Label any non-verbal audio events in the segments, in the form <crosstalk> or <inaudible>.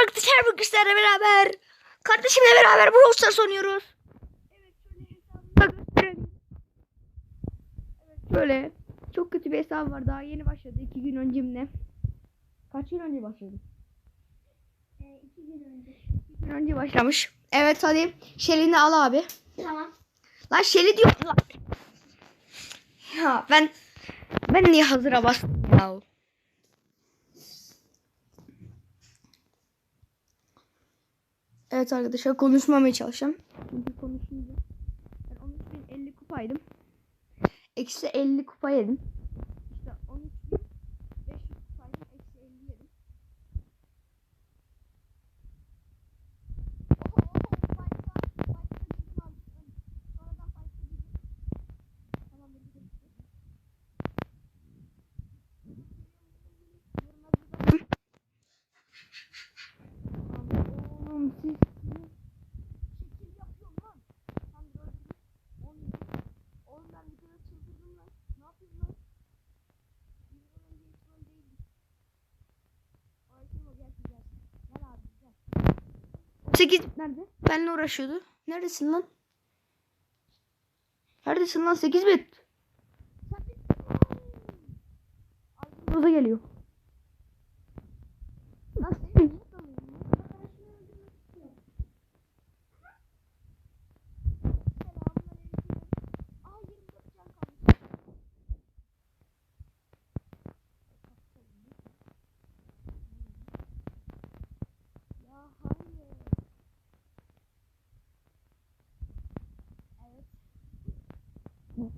Arkadaşlar bugün sizlerle beraber kardeşimle beraber Brawl Stars oynuyoruz. Evet şöyle. Evet böyle çok kötü bir hesabım var daha yeni başladı iki gün önce mi ne? Kaç gün önce başladı? Ee, iki gün önce. İki gün önce başlamış. Evet hadi Şeli'ni al abi. Tamam. Lan Şeli diyor. Lan. Ya ben ben niye hazıra bastım ya? Evet arkadaşlar konuşmamaya çalışacağım. Çünkü konuşunca ben 13.050 kupaydım. Eksi 50 kupa yedim. İşte 13.500 kupaydım. Eksi 50 yedim. Oho, oho, fight'ta- fight'ta girdim abi. Sonradan fight'ta girdim. Tamam, dur, dur, dur. Yoruma bir bakın. Oğlum siz şekil yapıyorum lan. Tam gördünüz. Oğlum, oğlum ben videoda çıldırdım lan. Ne yapıyorsun lan? Videodan önce hiç böyle değildim. Ayşem o gelsin gelsin. Gel abi gel. 8 nerede? Benle uğraşıyordu. Neredesin lan? Neredesin lan 8 bit? Roza geliyor. Lan seni niye tanıyorum lan? Selamünaleyküm. Aa 24 can kalmış. Ya hayır. Evet.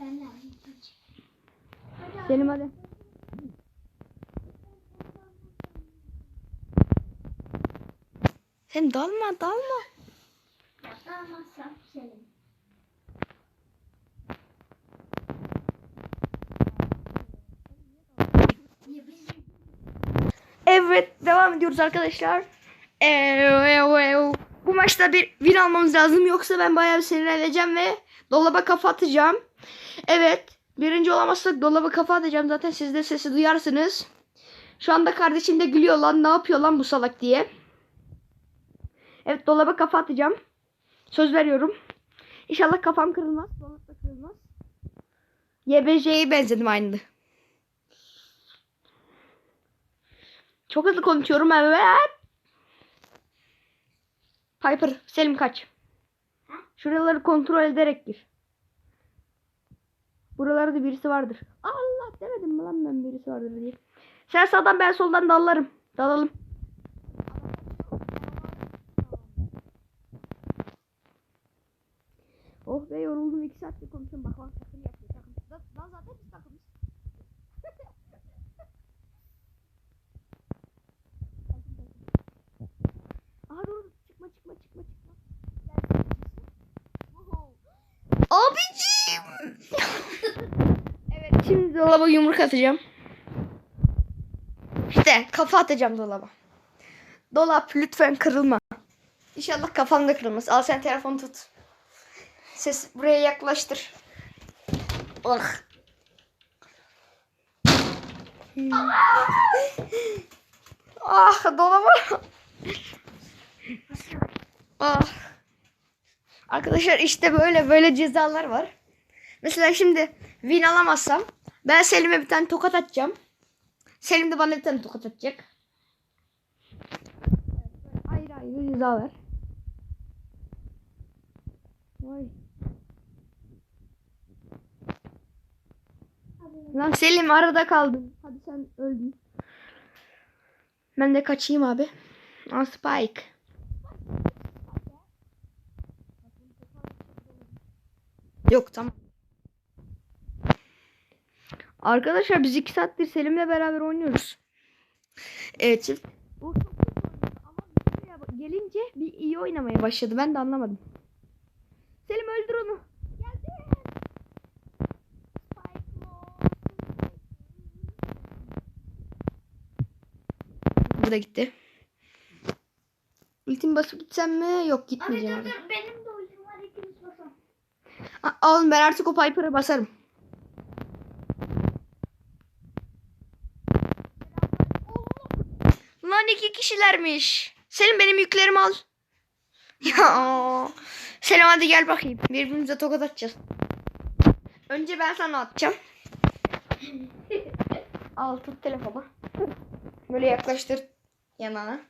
Ben de Selim hadi. Sen dalma dalma. Yapamazsam senin. Evet devam ediyoruz arkadaşlar. Bu maçta bir win almamız lazım yoksa ben bayağı bir sinirleneceğim ve dolaba kafa atacağım. Evet birinci olamazsak dolaba kafa atacağım zaten siz de sesi duyarsınız. Şu anda kardeşim de gülüyor lan ne yapıyor lan bu salak diye. Evet dolaba kafa atacağım. Söz veriyorum. İnşallah kafam kırılmaz. Dolap da kırılmaz. YBJ'ye benzedim aynı. Çok hızlı konuşuyorum evet. Piper, Selim kaç. Şuraları kontrol ederek gir. Buralarda birisi vardır. Allah demedim mi lan ben birisi vardır diye. Sen sağdan ben soldan dallarım. Dalalım. Oh be yoruldum. iki saattir konuşuyorum. Bak bak takım yapıyor. Takım. Lan zaten biz takımız. <laughs> Aha dur çıkma çıkma çıkma çıkma. Abiciğim. <laughs> şimdi dolaba yumruk atacağım. İşte kafa atacağım dolaba. Dolap lütfen kırılma. İnşallah kafam da kırılmaz. Al sen telefonu tut. Ses buraya yaklaştır. Ah. Ah dolaba. Ah. Arkadaşlar işte böyle böyle cezalar var. Mesela şimdi win alamazsam ben Selim'e bir tane tokat atacağım. Selim de bana bir tane tokat atacak. Ayrı ayrı ceza ver. Vay. Lan Selim arada kaldım. Hadi sen öldün. Ben de kaçayım abi. Aa, Spike. Yok tamam. Arkadaşlar biz iki saattir Selim'le beraber oynuyoruz. Evet çift. O çok ama gelince bir iyi oynamaya başladı. Ben de anlamadım. Selim öldür onu. Geldi. Burada gitti. Ultim basıp gitsem mi? Yok gitmeyeceğim. dur abi. dur benim de ultim var ikimiz basalım. Oğlum ben artık o Piper'a basarım. İki kişilermiş. Selim benim yüklerimi al. <laughs> Ya. Selim hadi gel bakayım. Birbirimize tokat atacağız. Önce ben sana atacağım. <laughs> Al tut telefonu. Böyle yaklaştır yanına.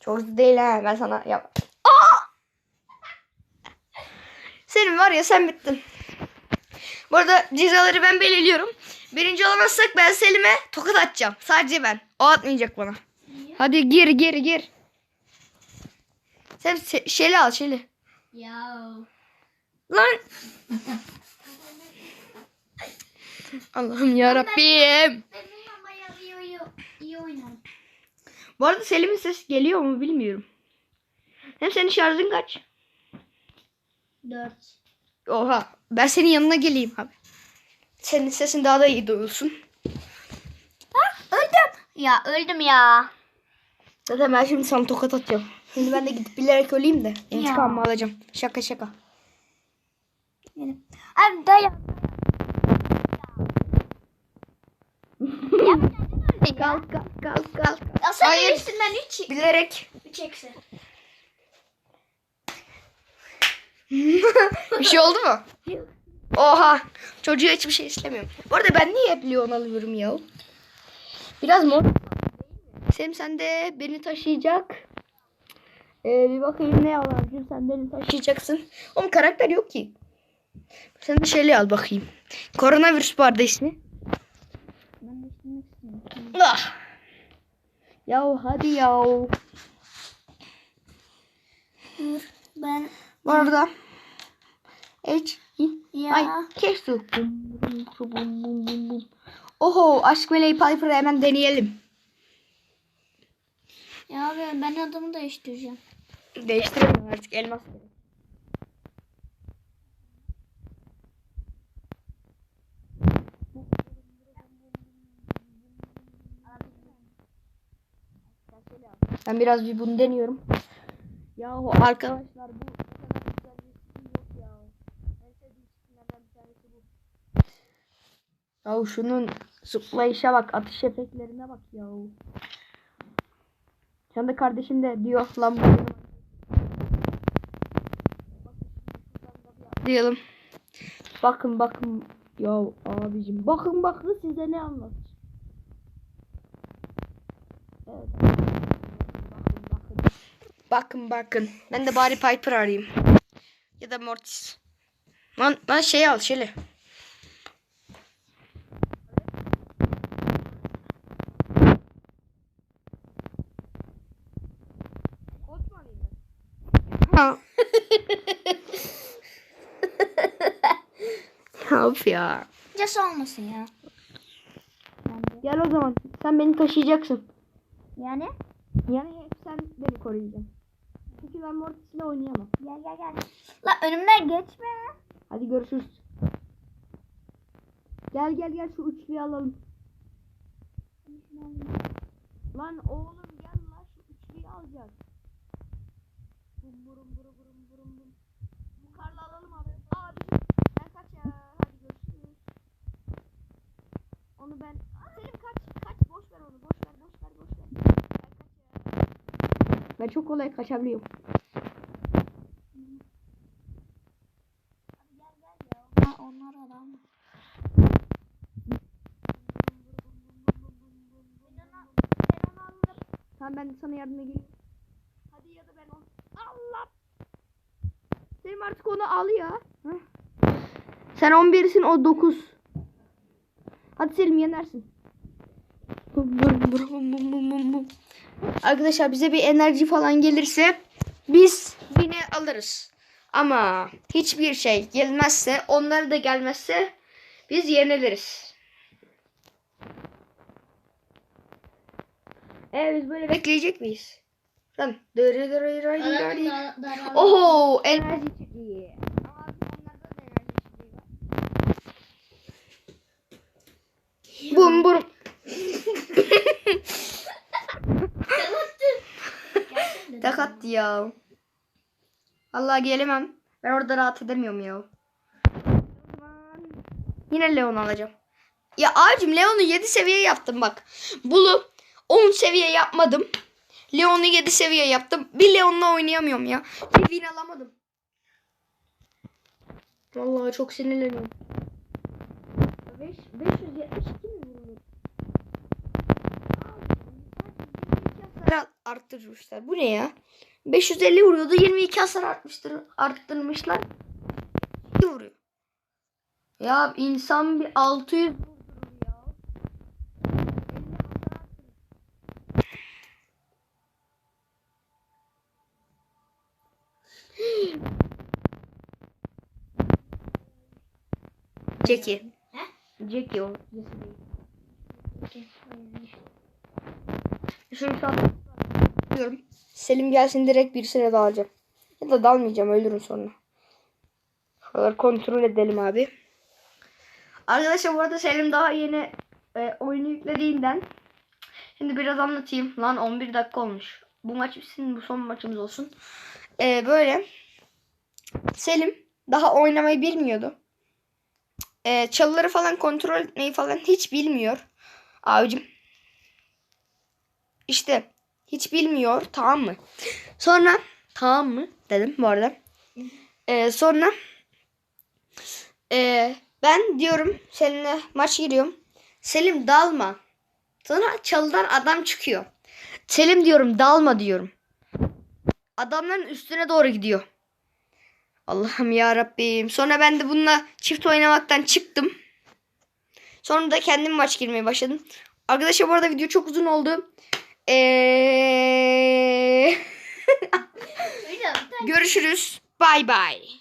Çok hızlı değil ha. Ben sana yap. Aa! Senin var ya sen bittin. Bu arada cezaları ben belirliyorum. Birinci olamazsak ben Selim'e tokat atacağım. Sadece ben. O atmayacak bana. Hadi gir gir gir. Sen se- Şeli al Şeli. Ya. Lan. Allah'ım ya Rabbim. Bu arada Selim'in ses geliyor mu bilmiyorum. Hem senin şarjın kaç? Dört. Oha. Ben senin yanına geleyim abi. Senin sesin daha da iyi duyulsun. Öldüm. Ya öldüm ya. Zaten ben şimdi sana tokat atacağım. Şimdi ben de gidip bilerek öleyim de intikamımı alacağım. Şaka şaka. Abi dayan. Kalk kalk kalk kalk. Ya sen Hayır. demiştin ben üç, Bilerek. üç eksi. <laughs> Bir şey oldu mu? <laughs> Oha. Çocuğa hiçbir şey istemiyorum. Bu arada ben niye hep Leon alıyorum ya? Biraz mor. Sem sen de beni taşıyacak. Ee, bir bakayım ne alacağım. Sen beni taşıyacaksın. Oğlum karakter yok ki. Sen de şeyle al bakayım. Koronavirüs bu arada ismi. Ben de. Ah. Yahu hadi yahu. Ben Bu arada. Hiç. Ya. Ay bum. Oho aşk meleği Piper'ı hemen deneyelim. Ya abi ben adımı değiştireceğim. Değiştirelim artık elmas. Ben biraz bir bunu deniyorum. Yahu arkadaşlar bu o kadar güzel bir skin yok ya. En sevdiğim skinlerden bir tanesi bu. Yahu şunun zıplayışa bak, atış efektlerine bak yahu. Şu anda kardeşim de diyor lan diyelim. Bakın bakın ya abicim bakın bakın size ne anlat. Evet. Bakın bakın. Bakın bakın. Ben de bari Piper arayayım. Ya da Mortis. Lan, lan şey al şöyle. Of ya. Cası olmasın ya. Gel o zaman. Sen beni taşıyacaksın. Yani? Yani hep sen beni koruyacaksın. Çünkü ben Mortis'le oynayamam. Gel gel gel. La önümden geçme. Hadi görüşürüz. Gel gel gel şu üçlüyü alalım. Lan oğlum gel lan şu üçlüyü alacağız. Bum burum burum burum burum bum. Bu karla alalım abi. Abi ben kaç ya. Hadi görüşürüz. Onu ben... Selim kaç kaç boş ver onu boş ver boş ver boş ver. Ben çok kolay kaçabiliyorum. Ha onlar adam. Tamam ben sana yardıma geleyim. Hadi ya da ben onu... Allah! Selim artık onu al ya. Heh. Sen 11'sin o 9. Hadi Selim yenersin. Arkadaşlar bize bir enerji falan gelirse biz yine alırız. Ama hiçbir şey gelmezse, onları da gelmezse biz yeniliriz. Ee biz böyle bekleyecek miyiz? Lan. Oho enerji çiçeği. Ama onlarda da enerji çiçeği var. Bum bum. <laughs> Tak attı ya. Allah gelemem. Ben orada rahat edemiyorum ya. Yine Leon alacağım. Ya abicim Leon'u 7 seviye yaptım bak. Bulu 10 seviye yapmadım. Leon'u 7 seviye yaptım. Bir Leon'la oynayamıyorum ya. Bir win alamadım. Vallahi çok sinirleniyorum. 5, 572 mi? Hasar arttırmışlar. Bu ne ya? 550 vuruyordu. 22 hasar artmıştır, arttırmışlar. İyi vuruyor. Ya insan bir 600 vurdurur Şunu satıyorum. Selim gelsin direkt birisine dalacağım. Ya da dalmayacağım ölürüm sonra. Şuraları kontrol edelim abi. Arkadaşlar bu arada Selim daha yeni e, oyunu yüklediğinden Şimdi biraz anlatayım. Lan 11 dakika olmuş. Bu maç bitsin bu son maçımız olsun. E, böyle Selim daha oynamayı bilmiyordu. E, çalıları falan kontrol etmeyi falan hiç bilmiyor. Abicim. İşte hiç bilmiyor tamam mı? Sonra tamam mı dedim bu arada. E, sonra e, ben diyorum Selim'le maç giriyorum. Selim dalma. Sonra çalıdan adam çıkıyor. Selim diyorum dalma diyorum. Adamların üstüne doğru gidiyor. Allah'ım ya Rabbim. Sonra ben de bununla çift oynamaktan çıktım. Sonra da kendim maç girmeye başladım. Arkadaşlar bu arada video çok uzun oldu. Ee... <laughs> Görüşürüz. Bay bay.